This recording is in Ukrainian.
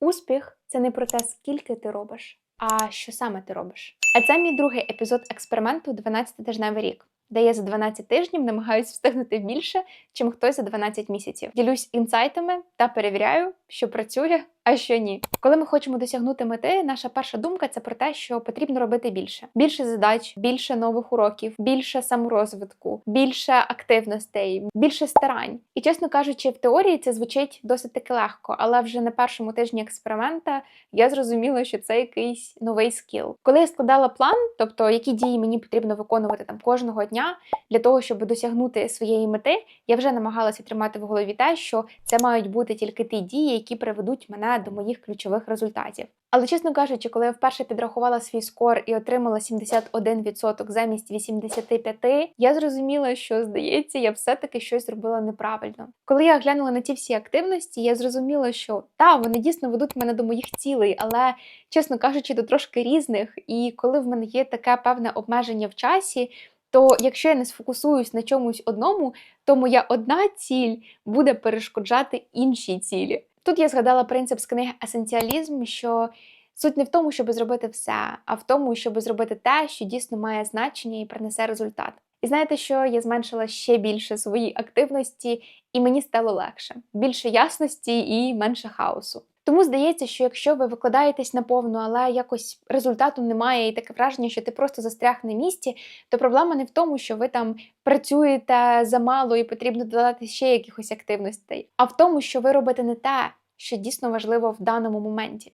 Успіх це не про те, скільки ти робиш, а що саме ти робиш. А це мій другий епізод експерименту 12-тижневий рік, де я за 12 тижнів намагаюся встигнути більше, чим хтось за 12 місяців. Ділюсь інсайтами та перевіряю, що працює, а що ні. Коли ми хочемо досягнути мети, наша перша думка це про те, що потрібно робити більше: більше задач, більше нових уроків, більше саморозвитку, більше активностей, більше старань. І чесно кажучи, в теорії це звучить досить таки легко, але вже на першому тижні експеримента я зрозуміла, що це якийсь новий скіл. Коли я складала план, тобто які дії мені потрібно виконувати там кожного дня для того, щоб досягнути своєї мети, я вже намагалася тримати в голові те, що це мають бути тільки ті дії, які приведуть мене до моїх ключових результатів. Але чесно кажучи, коли я вперше підрахувала свій скор і отримала 71% замість 85%, я зрозуміла, що здається, я все-таки щось зробила неправильно. Коли я глянула на ті всі активності, я зрозуміла, що та вони дійсно ведуть мене до моїх цілей, але чесно кажучи, до трошки різних. І коли в мене є таке певне обмеження в часі. То якщо я не сфокусуюсь на чомусь одному, то моя одна ціль буде перешкоджати іншій цілі. Тут я згадала принцип з книги Есенціалізм, що суть не в тому, щоб зробити все, а в тому, щоб зробити те, що дійсно має значення і принесе результат. І знаєте, що я зменшила ще більше свої активності, і мені стало легше, більше ясності і менше хаосу. Тому здається, що якщо ви викладаєтесь наповну, але якось результату немає, і таке враження, що ти просто застряг на місці, то проблема не в тому, що ви там працюєте замало і потрібно додати ще якихось активностей, а в тому, що ви робите не те, що дійсно важливо в даному моменті.